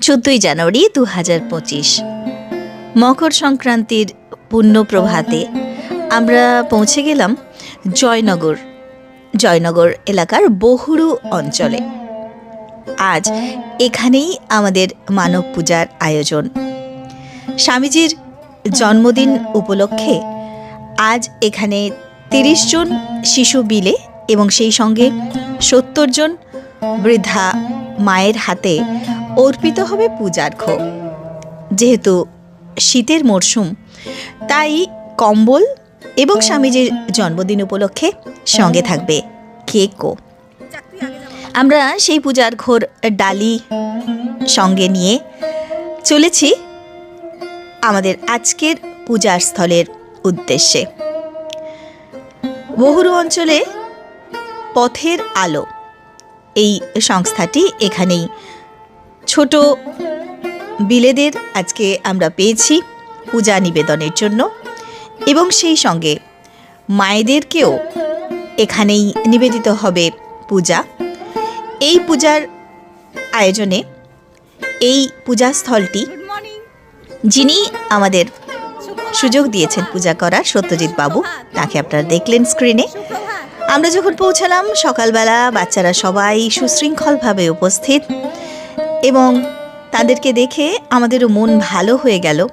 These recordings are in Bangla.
চোদ্দই জানুয়ারি দু হাজার পঁচিশ। মকর সংক্রান্তির পুণ্য প্রভাতে আমরা পৌঁছে গেলাম জয়নগর জয়নগর এলাকার বহুরু অঞ্চলে। আজ এখানেই আমাদের মানব পূজার আয়োজন। স্বামীজির জন্মদিন উপলক্ষে আজ এখানে তিরিশ জন শিশু বিলে এবং সেই সঙ্গে সত্তর জন বৃদ্ধা মায়ের হাতে অর্পিত হবে পূজার পূজার্ঘ যেহেতু শীতের মরশুম, তাই কম্বল এবং স্বামীজির জন্মদিন উপলক্ষে সঙ্গে থাকবে কেকও। আমরা সেই পূজার ঘোর ডালি সঙ্গে নিয়ে চলেছি আমাদের আজকের পূজার স্থলের উদ্দেশ্যে। বহুরু অঞ্চলে পথের আলো এই সংস্থাটি এখানেই। ছোট বিলেদের আজকে আমরা পেয়েছি পূজা নিবেদনের জন্য এবং সেই সঙ্গে মায়েদেরকেও এখানেই নিবেদিত হবে পূজা। এই পূজার আয়োজনে এই পূজাস্থলটি যিনি আমাদের সুযোগ দিয়েছেন পূজা করার সত্যজিৎ বাবু তাকে আপনারা দেখলেন স্ক্রিনে আমরা যখন পৌঁছালাম, সকালবেলা বাচ্চারা সবাই সুশৃঙ্খলভাবে উপস্থিত এবং তাদেরকে দেখে আমাদেরও মন ভালো হয়ে গেল,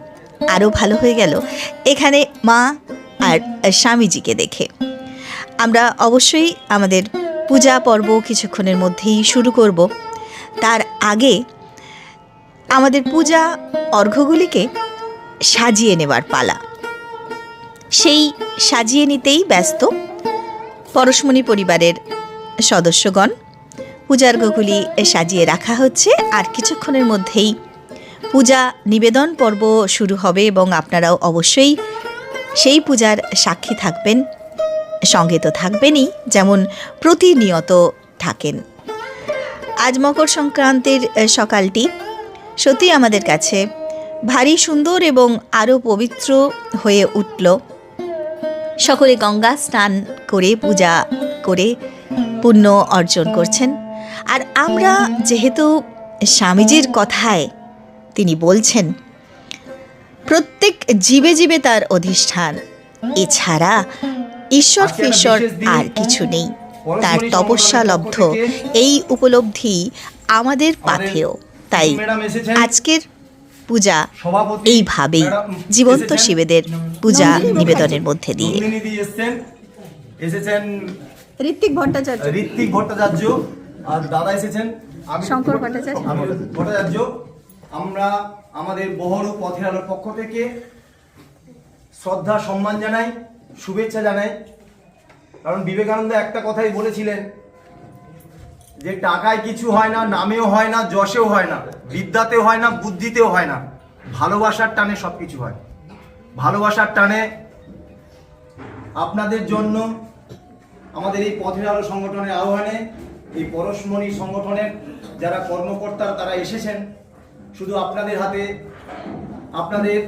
আরও ভালো হয়ে গেল। এখানে মা আর স্বামীজিকে দেখে। আমরা অবশ্যই আমাদের পূজা পর্ব কিছুক্ষণের মধ্যেই শুরু করব। তার আগে আমাদের পূজা অর্ঘ্যগুলিকে সাজিয়ে নেবার পালা। সেই সাজিয়ে নিতেই ব্যস্ত। পরশমণি পরিবারের সদস্যগণ। পূজার্ঘগুলি সাজিয়ে রাখা হচ্ছে আর কিছুক্ষণের মধ্যেই পূজা নিবেদন পর্ব শুরু হবে এবং আপনারাও অবশ্যই সেই পূজার সাক্ষী থাকবেন, সঙ্গে তো থাকবেনই, যেমন প্রতিনিয়ত থাকেন। আজ মকর সংক্রান্তির সকালটি সত্যি আমাদের কাছে ভারী সুন্দর এবং আরও পবিত্র হয়ে উঠল। সকলে গঙ্গা স্নান করে পূজা করে পুণ্য অর্জন করছেন। আর আমরা যেহেতু স্বামীজির কথায় তিনি বলছেন প্রত্যেক জীবে জীবে তার অধিষ্ঠান। এছাড়া ঈশ্বর ফিশ্বর আর কিছু নেই। তার তপস্যা লব্ধ। এই উপলব্ধি আমাদের পাথেয়। তাই আজকের পূজা সভাপতি এইভাবেই জীবন্ত শিবেদের পূজা নিবেদনের মধ্যে দিয়ে। এসেছেন। এসেছেন ঋত্বিক ভট্টাচার্য। ঋত্বিক ভট্টাচার্য আর দাদা এসেছেন। শঙ্কর ভট্টাচার্য। ভট্টাচার্য। আমরা আমাদের বহরু পথের আলোর পক্ষ থেকে শ্রদ্ধা সম্মান জানাই শুভেচ্ছা জানাই। কারণ বিবেকানন্দ একটা কথাই বলেছিলেন যে টাকায় কিছু হয় না, নামেও হয় না, যশেও হয় না, বিদ্যাতেও হয় না, বুদ্ধিতেও হয় না, ভালোবাসার টানে সব কিছু হয়। ভালোবাসার টানে আপনাদের জন্য আমাদের এই পথের আলো সংগঠনের আহ্বানে, এই পরশমণি সংগঠনের যারা কর্মকর্তারা তারা এসেছেন, শুধু আপনাদের হাতে, আপনাদের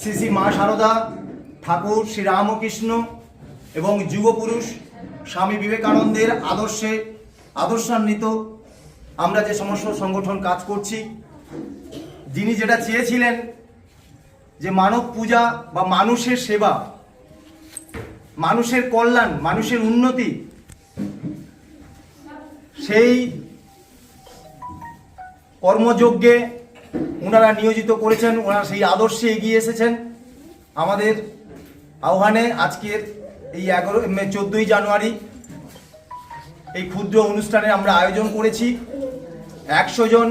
শ্রী শ্রী মা সারদা, ঠাকুর শ্রী রামকৃষ্ণ এবং যুগপুরুষ স্বামী বিবেকানন্দের আদর্শে আদর্শান্বিত আমরা যে সমস্ত সংগঠন কাজ করছি, যিনি যেটা চেয়েছিলেন যে মানব পূজা বা মানুষের সেবা, মানুষের কল্যাণ, মানুষের উন্নতি, সেই কর্মযজ্ঞে ওনারা নিয়োজিত করেছেন ওনারা সেই আদর্শে এগিয়ে এসেছেন। আমাদের আহ্বানে আজকের এই এগারো চোদ্দোই জানুয়ারি এই ক্ষুদ্র অনুষ্ঠানে আমরা আয়োজন করেছি। একশো জন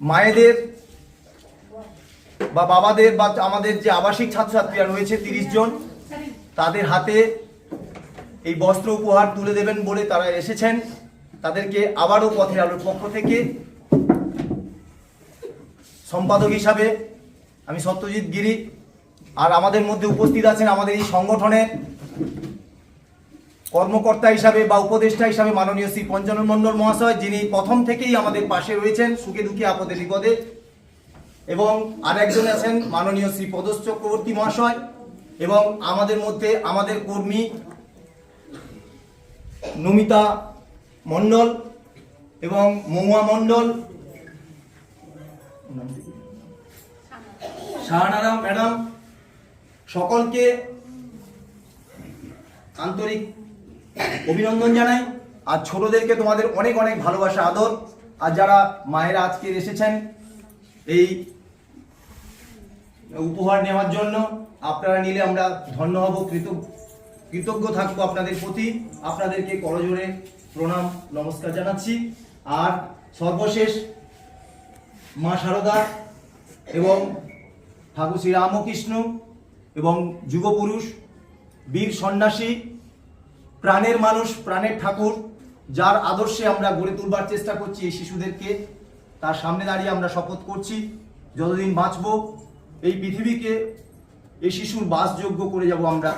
মায়েদের বা বাবাদের বা আমাদের যে আবাসিক ছাত্রছাত্রীরা রয়েছে তিরিশ জন, তাদের হাতে এই বস্ত্র উপহার তুলে দেবেন বলে তারা এসেছেন। তাদেরকে আবারও পথের আলোর পক্ষ থেকে সম্পাদক হিসাবে আমি সত্যজিৎ গিরি আর আমাদের মধ্যে উপস্থিত আছেন আমাদের এই সংগঠনের কর্মকর্তা হিসাবে বা উপদেষ্টা হিসাবে মাননীয় শ্রী পঞ্চানন মণ্ডল মহাশয়, যিনি প্রথম থেকেই আমাদের পাশে রয়েছেন সুখে দুঃখে আপদে বিপদে। এবং আরেকজন আছেন মাননীয় শ্রী পদস চক্রবর্তী মহাশয় এবং আমাদের মধ্যে আমাদের কর্মী নমিতা মণ্ডল এবং মহুয়া মণ্ডল। শাহানারা ম্যাডাম। সকলকে আন্তরিক অভিনন্দন জানাই। আর ছোটদেরকে তোমাদের অনেক অনেক ভালোবাসা, আদর। আর যারা মায়েরা আজকে এসেছেন এই উপহার নেওয়ার জন্য, আপনারা নিলে আমরা ধন্য হব, কৃত, কৃতজ্ঞ থাকব আপনাদের প্রতি। আপনাদেরকে করজোরে প্রণাম, নমস্কার জানাচ্ছি। আর সর্বশেষ মা শারদা এবং ঠাকুর শ্রী রামকৃষ্ণ এবং যুগপুরুষ, বীর সন্ন্যাসী, প্রাণের মানুষ, প্রাণের ঠাকুর, যার আদর্শে আমরা গড়ে তুলবার চেষ্টা করছি এই শিশুদেরকে, তার সামনে দাঁড়িয়ে আমরা শপথ করছি, যতদিন বাঁচব, এই পৃথিবীকে, এই শিশুর বাসযোগ্য করে যাব আমরা।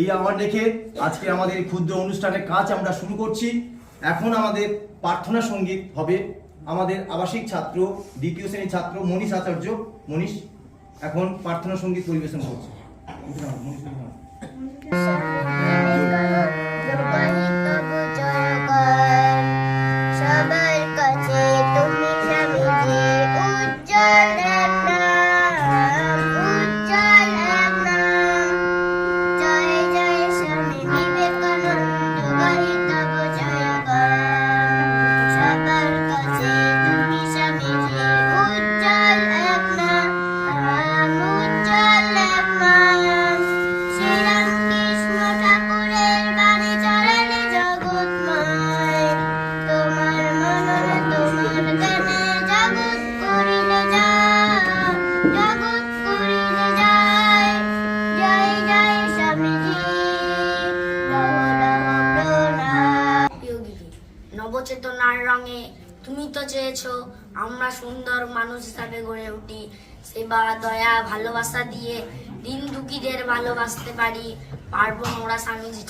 এই আমার রেখে আজকে আমাদের এই ক্ষুদ্র অনুষ্ঠানের কাজ আমরা শুরু করছি। এখন আমাদের প্রার্থনা সংগীত হবে আমাদের আবাসিক ছাত্র, দ্বিতীয় শ্রেণির ছাত্র মনীষ আচার্য মনীষ এখন প্রার্থনা সংগীত পরিবেশন করছে। দয়া ভালোবাসা দিয়ে দিন দুঃখীদের ভালোবাসতে পারি। পারব মোরা স্বামীজি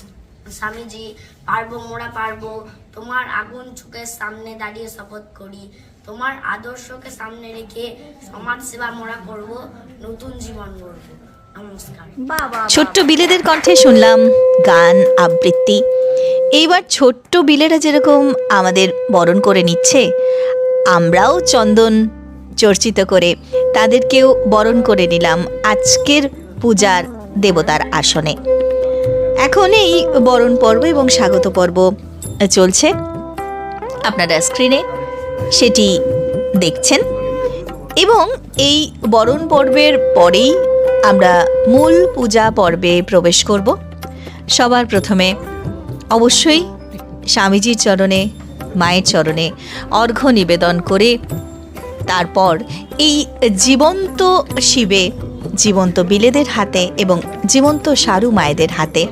স্বামীজি পারব মোরা পারব। তোমার আগুন চোখের সামনে দাঁড়িয়ে শপথ করি। তোমার আদর্শকে সামনে রেখে সমাজ সেবা মোরা করব নতুন জীবন গড়ব। ছোট্ট বিলেদের কণ্ঠে শুনলাম গান আবৃত্তি। এইবার ছোট্ট বিলেরা যেরকম আমাদের বরণ করে নিচ্ছে আমরাও চন্দন চর্চিত করে তাদেরকেও বরণ করে নিলাম আজকের পূজার দেবতার আসনে। এখন এই বরণ পর্ব এবং স্বাগত পর্ব চলছে। আপনারা স্ক্রিনে সেটি দেখছেন এবং এই বরণ পর্বের পরেই আমরা মূল পূজা পর্বে প্রবেশ করব। সবার প্রথমে অবশ্যই স্বামীজির চরণে, মায়ের চরণে অর্ঘ্য নিবেদন করে তারপর এই জীবন্ত শিবে, জীবন্ত বিলেদের হাতে এবং জীবন্ত সারু মায়েদের হাতে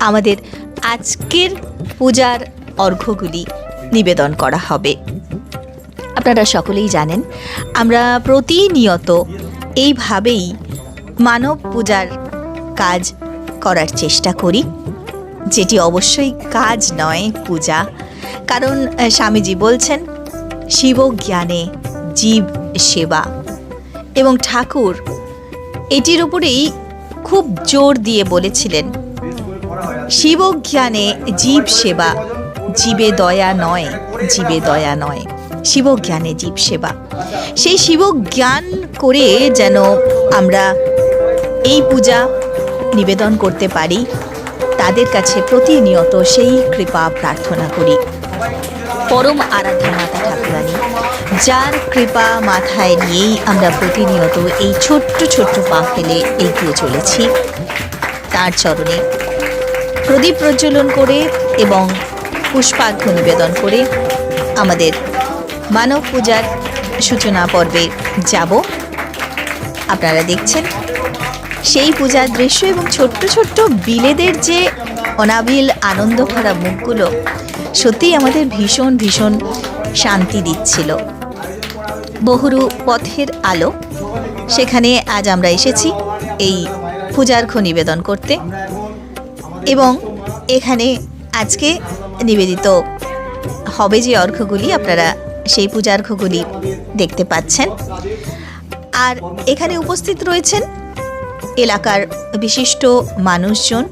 আমাদের আজকের পূজার অর্ঘ্যগুলি নিবেদন করা হবে। আপনারা সকলেই জানেন, আমরা প্রতিনিয়ত এইভাবেই মানব পূজার কাজ করার চেষ্টা করি, যেটি অবশ্যই কাজ নয়, পূজা। কারণ, স্বামীজি বলছেন শিব জ্ঞানে জীব সেবা। এবং ঠাকুর এটির উপরেই খুব জোর দিয়ে বলেছিলেন শিব জ্ঞানে জীব সেবা, জীবে দয়া নয়, জীবে দয়া নয় শিব জ্ঞানে জীব সেবা। সেই শিব জ্ঞান করে যেন আমরা এই পূজা নিবেদন করতে পারি, তাদের কাছে প্রতিনিয়ত সেই কৃপা প্রার্থনা করি। পরম আরাধ্যা মাতা ঠাকুরানী, যার কৃপা মাথায় নিয়েই আমরা প্রতিনিয়ত এই ছোট্ট ছোট্ট পা ফেলে এগিয়ে চলেছি। তার চরণে প্রদীপ প্রজ্বলন করে এবং পুষ্পার্ঘ্য নিবেদন করে আমাদের মানব পূজার সূচনা পর্বে যাব। আপনারা দেখছেন সেই পূজার দৃশ্য এবং ছোট্ট ছোট্ট বিলেদের যে অনাবিল আনন্দ ভরা মুখগুলো সত্যিই আমাদের ভীষণ ভীষণ শান্তি দিচ্ছিল। বহুরু পথের আলো। সেখানে আজ আমরা এসেছি এই পূজার্ঘ্য নিবেদন করতে। এবং এখানে আজকে নিবেদিত হবে যে অর্ঘ্যগুলি আপনারা সেই পূজার্ঘ্যগুলি দেখতে পাচ্ছেন। আর এখানে উপস্থিত রয়েছেন এলাকার বিশিষ্ট মানুষজন।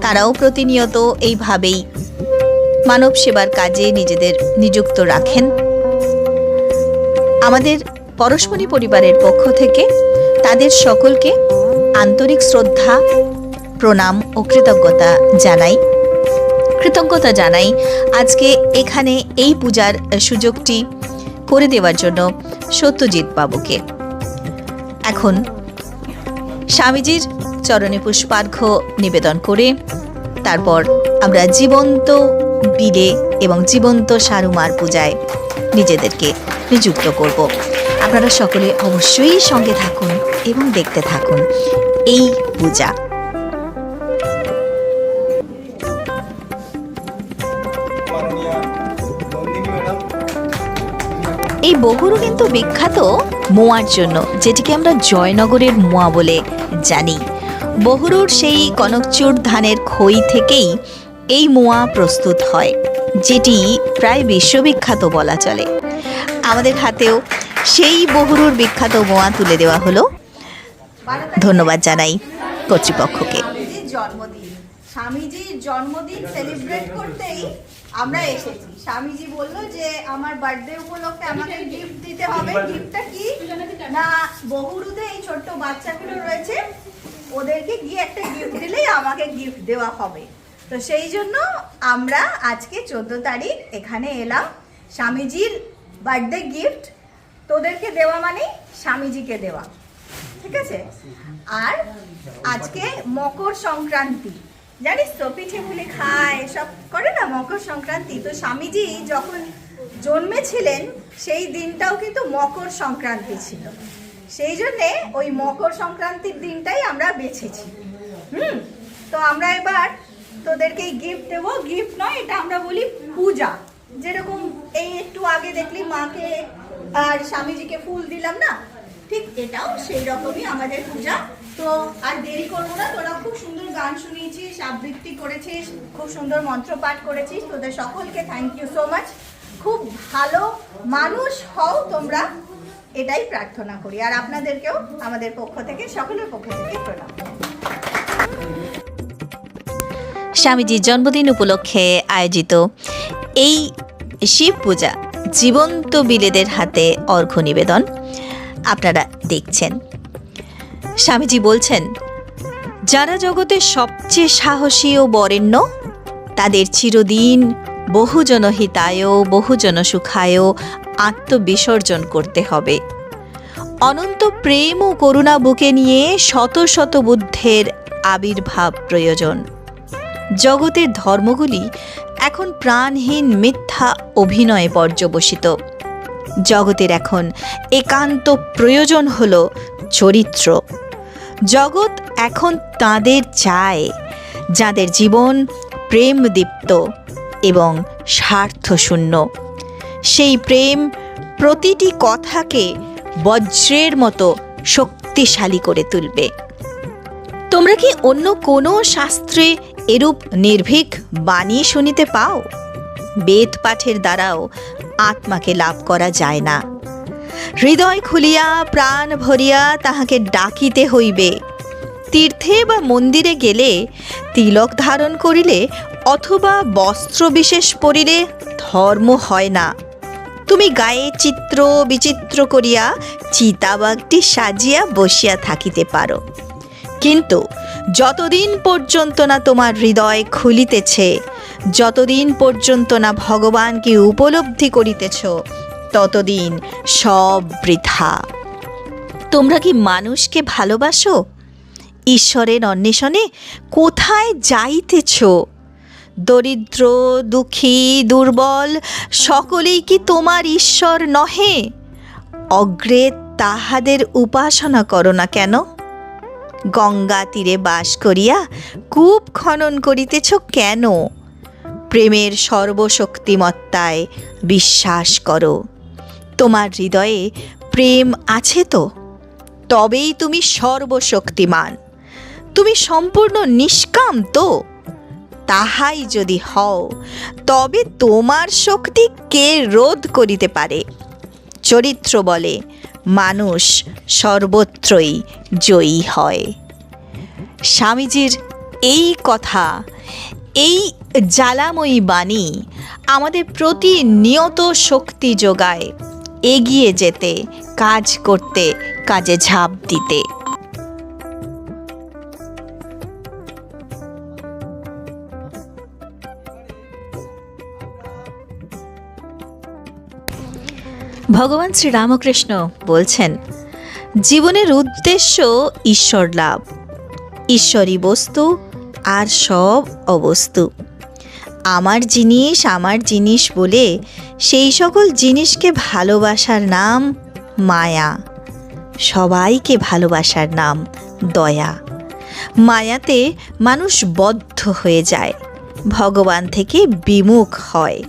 তারাও প্রতিনিয়ত এইভাবেই মানব সেবার কাজে নিজেদের নিযুক্ত রাখেন। আমাদের পরশমণি পরিবারের পক্ষ থেকে তাদের সকলকে আন্তরিক শ্রদ্ধা, প্রণাম ও কৃতজ্ঞতা জানাই। কৃতজ্ঞতা জানাই আজকে এখানে এই পূজার সুযোগটি করে দেওয়ার জন্য সত্যজিৎ বাবুকে। এখন স্বামীজির চরণে পুষ্পার্ঘ্য নিবেদন করে তারপর আমরা জীবন্ত বিলে এবং জীবন্ত সারুমার পূজায় নিজেদেরকে নিযুক্ত করব। আপনারা সকলে অবশ্যই সঙ্গে থাকুন এবং দেখতে থাকুন এই পূজা। এই বহুরু কিন্তু বিখ্যাত মোয়ার জন্য, যেটিকে আমরা জয়নগরের মোয়া বলে জানি। বহুরুর সেই কনকচুর ধানের খই থেকেই এই মোয়া প্রস্তুত হয় যেটি প্রায় বিশ্ববিখ্যাত বলা চলে। আমাদের হাতেও সেই বহুরুর বিখ্যাত মোয়া তুলে দেওয়া হলো। ধন্যবাদ জানাই কর্তৃপক্ষকে। স্বামীজির জন্মদিন। স্বামীজির জন্মদিন সেলিব্রেট করতেই আমরা এসেছি। স্বামীজি বলল যে আমার বার্থডে উপলক্ষে আমাকে গিফট দিতে হবে। গিফটটা কি? না বহুরুতে এই ছোট্ট বাচ্চাগুলো রয়েছে। ওদেরকে গিয়ে একটা গিফট দিলেই আমাকে গিফট দেওয়া হবে। তো সেই জন্য আমরা আজকে চোদ্দ তারিখ এখানে এলাম। স্বামীজির বার্থডে গিফট তোদেরকে দেওয়া মানে স্বামীজিকে দেওয়া। ঠিক আছে? আর আজকে মকর সংক্রান্তি। জানিস তো, পিঠে পুলি খায়, সব করে না মকর সংক্রান্তি? তো স্বামীজি যখন জন্মেছিলেন, সেই দিনটাও কিন্তু মকর সংক্রান্তি ছিল। সেই জন্যে ওই মকর সংক্রান্তির দিনটাই আমরা বেছেছি। হুম? তো আমরা এবার তোদেরকে গিফট দেবো। গিফট নয়, এটা আমরা বলি পূজা। যেরকম এই একটু আগে দেখলি মাকে আর স্বামীজিকে ফুল দিলাম না? ঠিক এটাও সেই রকমই আমাদের পূজা। তো আর দেরি করব না, তোরা খুব সুন্দর গান শুনিয়েছিস, আবৃত্তি করেছিস, খুব সুন্দর মন্ত্র পাঠ করেছিস। তোদের সকলকে থ্যাংক ইউ সো মাচ খুব ভালো মানুষ হও তোমরা। এটাই প্রার্থনা করি। আর আপনাদেরকেও আমাদের পক্ষ থেকে, সকলের পক্ষ থেকে প্রণাম। স্বামীজির জন্মদিন উপলক্ষে আয়োজিত এই শিব পূজা জীবন্ত বিলেদের হাতে অর্ঘ্য নিবেদন আপনারা দেখছেন। স্বামীজি বলছেন, যারা জগতের সবচেয়ে সাহসী ও বরেণ্য, তাদের চিরদিন বহুজন হিতায়, বহুজন সুখায় আত্মবিসর্জন করতে হবে। অনন্ত প্রেম ও করুণা বুকে নিয়ে শত শত বুদ্ধের আবির্ভাব প্রয়োজন। জগতের ধর্মগুলি এখন প্রাণহীন মিথ্যা অভিনয়ে পর্যবসিত। জগতের এখন একান্ত প্রয়োজন হল চরিত্র। জগৎ এখন তাদের চায়, যাদের জীবন প্রেমদীপ্ত এবং স্বার্থশূন্য। সেই প্রেম প্রতিটি কথাকে বজ্রের মতো শক্তিশালী করে তুলবে। তোমরা কি অন্য কোনো শাস্ত্রে এরূপ নির্ভীক বাণী শুনিতে পাও? বেদ পাঠের দ্বারাও আত্মাকে লাভ করা যায় না। হৃদয় খুলিয়া, প্রাণ ভরিয়া তাহাকে ডাকিতে হইবে। তীর্থে বা মন্দিরে গেলে তিলক ধারণ করিলে অথবা বস্ত্র বিশেষ পরিলে ধর্ম হয় না। তুমি গায়ে চিত্র বিচিত্র করিয়া চিতাবাগটি সাজিয়া বসিয়া থাকিতে পারো। কিন্তু যতদিন পর্যন্ত না তোমার হৃদয় খুলিতেছে, যতদিন পর্যন্ত না ভগবানকে উপলব্ধি করিতেছ, ততদিন সব বৃথা। তোমরা কি মানুষকে ভালোবাসো? ঈশ্বরের অন্বেষণে কোথায় যাইতেছ? দরিদ্র, দুঃখী, দুর্বল, সকলেই কি তোমার ঈশ্বর নহে? অগ্রে তাহাদের উপাসনা করো না কেন? গঙ্গা তীরে বাস করিয়া কূপ খনন করিতেছ কেন? প্রেমের সর্বশক্তিমত্তায় বিশ্বাস করো। তোমার হৃদয়ে প্রেম আছে তো? তবেই তুমি সর্বশক্তিমান। তুমি সম্পূর্ণ নিষ্কাম তো? তাহাই যদি হও, তবে তোমার শক্তি কে রোধ করিতে পারে? চরিত্র বলে মানুষ সর্বত্রই জয়ী হয়। স্বামীজির এই কথা, এই জ্বালাময়ী বাণী আমাদের প্রতিনিয়ত শক্তি যোগায় এগিয়ে যেতে, কাজ করতে, কাজে ঝাঁপ দিতে। ভগবান শ্রীরামকৃষ্ণ বলছেন, জীবনের উদ্দেশ্য ঈশ্বর লাভ। ঈশ্বরী বস্তু আর সব অবস্তু। আমার জিনিস আমার জিনিস বলে সেই সকল জিনিসকে ভালোবাসার নাম মায়া। সবাইকে ভালোবাসার নাম দয়া। মায়াতে মানুষ বদ্ধ হয়ে যায়। ভগবান থেকে বিমুখ হয়।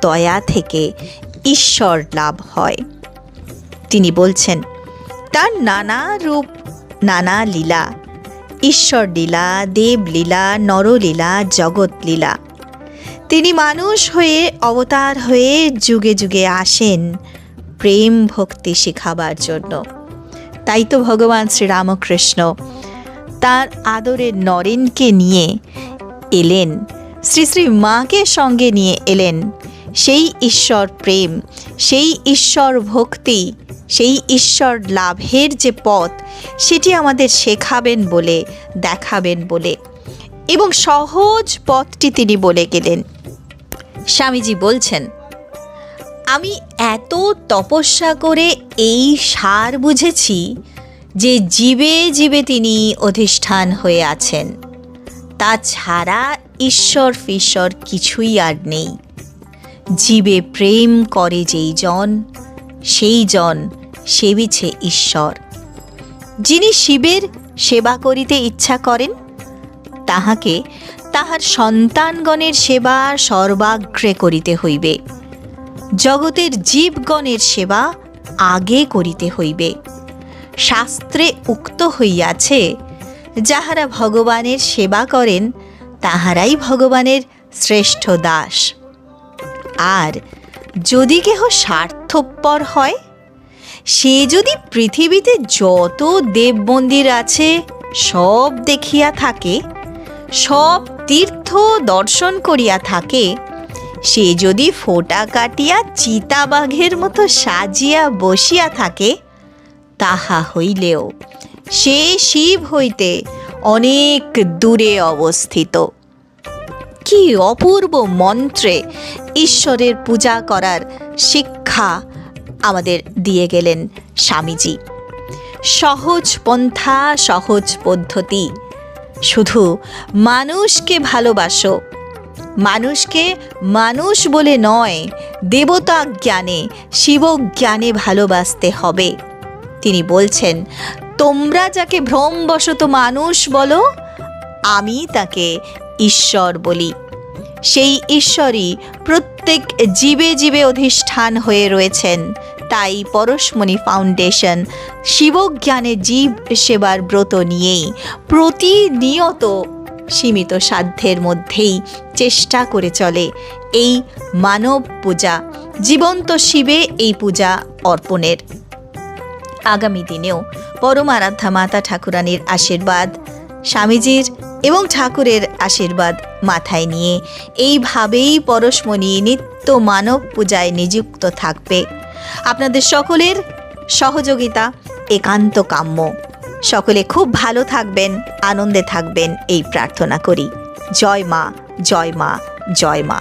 দয়া থেকে ঈশ্বর লাভ হয়। তিনি বলছেন, তার নানা রূপ, নানা লীলা, ঈশ্বর লীলা দেবলীলা নরলীলা জগৎ লীলা। তিনি মানুষ হয়ে, অবতার হয়ে যুগে যুগে আসেন প্রেম ভক্তি শেখাবার জন্য। তাই তো ভগবান শ্রীরামকৃষ্ণ তার আদরের নরেনকে নিয়ে এলেন, শ্রী শ্রী মাকে সঙ্গে নিয়ে এলেন সেই ঈশ্বর প্রেম, সেই ঈশ্বর ভক্তি, সেই ঈশ্বর লাভের যে পথ, সেটি আমাদের শেখাবেন বলে, দেখাবেন বলে এবং সহজ পথটি তিনি বলে গেলেন। স্বামীজি বলছেন, আমি এত তপস্যা করে এই সার বুঝেছি যে জীবে জীবে তিনি অধিষ্ঠান হয়ে আছেন। তাছাড়া ঈশ্বর ফিশ্বর কিছুই আর নেই। জীবে প্রেম করে যেই জন, সেই জন সেবিছে ঈশ্বর। যিনি শিবের সেবা করিতে ইচ্ছা করেন, তাহাকে তাহার সন্তানগণের সেবা সর্বাগ্রে করিতে হইবে। জগতের জীবগণের সেবা আগে করিতে হইবে। শাস্ত্রে উক্ত হইয়াছে, যাহারা ভগবানের সেবা করেন, তাহারাই ভগবানের শ্রেষ্ঠ দাস। আর যদি কেহ স্বার্থপর হয়, সে যদি পৃথিবীতে যত দেব মন্দির আছে সব দেখিয়া থাকে, সব তীর্থ দর্শন করিয়া থাকে, সে যদি ফোটা কাটিয়া চিতাবাঘের মতো সাজিয়া বসিয়া থাকে, তাহা হইলেও সে শিব হইতে অনেক দূরে অবস্থিত। কি অপূর্ব মন্ত্রে ঈশ্বরের পূজা করার শিক্ষা আমাদের দিয়ে গেলেন স্বামীজি। সহজ পন্থা, সহজ পদ্ধতি। শুধু মানুষকে ভালোবাসো, মানুষকে মানুষ বলে নয় দেবতা জ্ঞানে শিব জ্ঞানে ভালোবাসতে হবে। তিনি বলছেন, তোমরা যাকে ভ্রমবশত মানুষ বলো, আমি তাকে ঈশ্বর বলি। সেই ঈশ্বরই প্রত্যেক জীবে জীবে অধিষ্ঠান হয়ে রয়েছেন। তাই পরশমণি ফাউন্ডেশন শিবজ্ঞানে জীব সেবার ব্রত নিয়েই প্রতিনিয়ত সীমিত সাধ্যের মধ্যেই চেষ্টা করে চলে এই মানব পূজা, জীবন্ত শিবে এই পূজা অর্পণের। আগামী দিনেও পরমারাধ্যা মাতা ঠাকুরানীর আশীর্বাদ, স্বামীজির এবং ঠাকুরের আশীর্বাদ মাথায় নিয়ে। এইভাবেই পরশমণি নিত্য মানব পূজায় নিযুক্ত থাকবে। আপনাদের সকলের সহযোগিতা একান্ত কাম্য। সকলে খুব ভালো থাকবেন, আনন্দে থাকবেন, এই প্রার্থনা করি। জয় মা জয় মা জয় মা।